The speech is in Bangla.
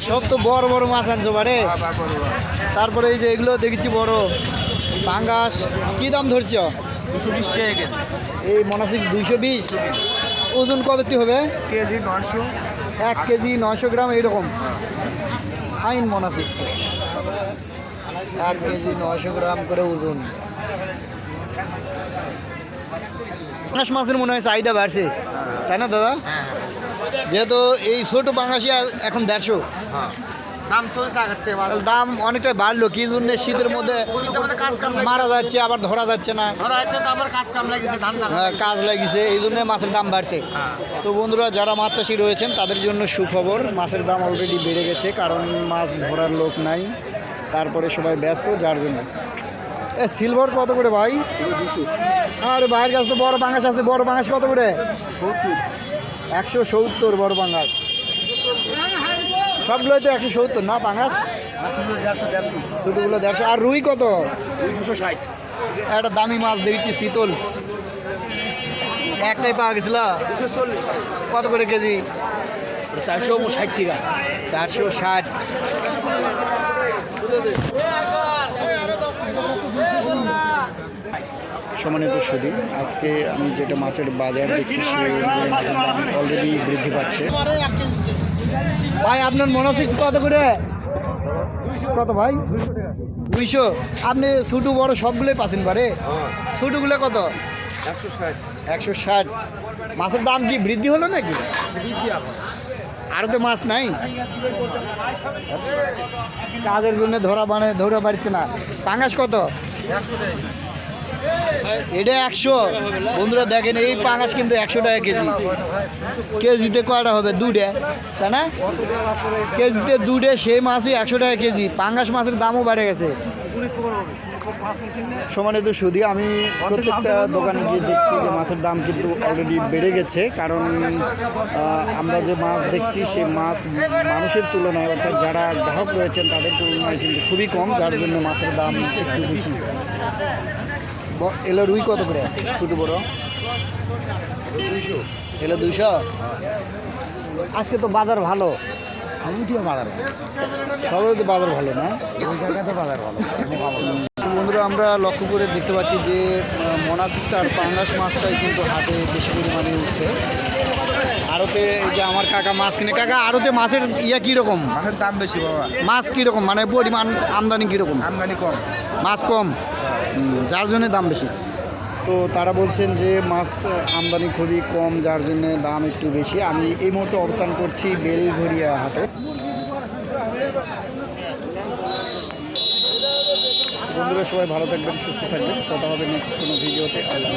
সব তো বড় বড় মাছ আনছো বারে। তারপরে এই যে এগুলো দেখেছি বড়। পাঙ্গাস কি দাম ধরছ? দুশো বিশ টাকা এই মনাসিক্স দুইশো বিশ। ওজন কতটি হবে? কেজি নশো এক কেজি নশো গ্রাম এইরকম। ফাইন মনাসিক্স। এক কেজি নশো গ্রাম করে ওজন। পাঙাশ মাছের মনে হয় চাহিদা বাড়ছে। তাই না দাদা? হ্যাঁ। যেহেতু এই ছোট আর- এখন দেড়শো। হ্যাঁ। দাম অনেকটা বাড়লো কি জন্য শীতের মধ্যে মারা যাচ্ছে আবার ধরা যাচ্ছে না। কাজ লাগিয়েছে ধান লাগা হ্যাঁ, লাগিছে এই জন্য মাছের দাম বাড়ছে। হ্যাঁ। তো বন্ধুরা যারা মাছ চাষি রয়েছেন তাদের জন্য সুখবর মাছের দাম অলরেডি বেড়ে গেছে কারণ মাছ ধরার লোক নাই। তারপরে সবাই ব্যস্ত যার জন্য। এ সিলভার কত করে ভাই? আরে ভাইয়ের কাছে তো বড় বাঙাস আছে বড় বাঙাস কত করে? একশো সত্তর বড় বাঙাস সবগুলোই তো একশো সত্তর না দেড়শো ছোটোগুলো দেড়শো। আর রুই কত? দুশো ষাট একটা দামি মাছ দেখছি শীতল। একটাই পাওয়া গেছিল। কত করে কেজি? চারশো ষাট টাকা। চারশো ষাট। সমানিত সুদী। আজকে আমি যেটা মাছের বাজার দেখছি মাছের দাম অলরেডি বৃদ্ধি পাচ্ছে। ভাই আপনার মনোফিক্স কত করে? কত ভাই? দুইশো। আপনি ছোটো বড় সবগুলোই পাচ্ছেন পারে। ছোটোগুলো কত? একশো ষাট। একশো ষাট। মাছের দাম কি বৃদ্ধি হলো নাকি? আরও তো মাছ নাই? কাজের জন্য ধরা মানে ধরা পারছে না। পাঙ্গাস কত? এটা একশো। বন্ধুরা দেখেন, এই পাঙ্গাস কিন্তু একশো টাকা কেজি। কেজিতে কয়টা হবে? দুটে তাই না? কেজিতে দুটে সেই মাছই একশো টাকা কেজি। পাঙ্গাস মাছের দামও বেড়ে গেছে। সমানিত সুদি আমি প্রত্যেকটা দোকানে গিয়ে দেখছি যে মাছের দাম কিন্তু অলরেডি বেড়ে গেছে। কারণ আমরা যে মাছ দেখছি, সেই মাছ মানুষের তুলনায়, অর্থাৎ যারা গ্রাহক রয়েছেন, তাদের তুলনায় কিন্তু খুবই কম, যার জন্য মাছের দাম একটু বেশি। এলো রুই কত করে? ছোটো বড়? এলো দুইশো? আজকে তো বাজার ভালো। আমিটিও বাজার সবাই তো বাজার ভালো না? ওই জায়গাতে বাজার ভালো। বন্ধুরা আমরা লক্ষ্য করে দেখতে পাচ্ছি যে মোনাসিক্স আর পাঙ্গাস মাছটাই কিন্তু হাতে বেশি পরিমাণে উঠছে। আড়তে এই যে আমার কাকা মাছ কিনে কাকা আড়তে মাছের ইয়া কীরকম? মাছের দাম বেশি বাবা। মাছ কীরকম? মানে পরিমাণ আমদানি কীরকম? আমদানি কম। মাছ কম? যার জন্য দাম বেশি। তো তারা বলছেন যে মাছ আমদানি খুবই কম, যার জন্য দাম একটু বেশি। আমি এই মুহূর্তে অবস্থান করছি বেলঘরিয়া হাটে। বন্ধুরা, সবাই ভালো থাকবেন, সুস্থ থাকবেন। কথা হবে নেক্সট কোনো ভিডিওতে। আল্লাহ।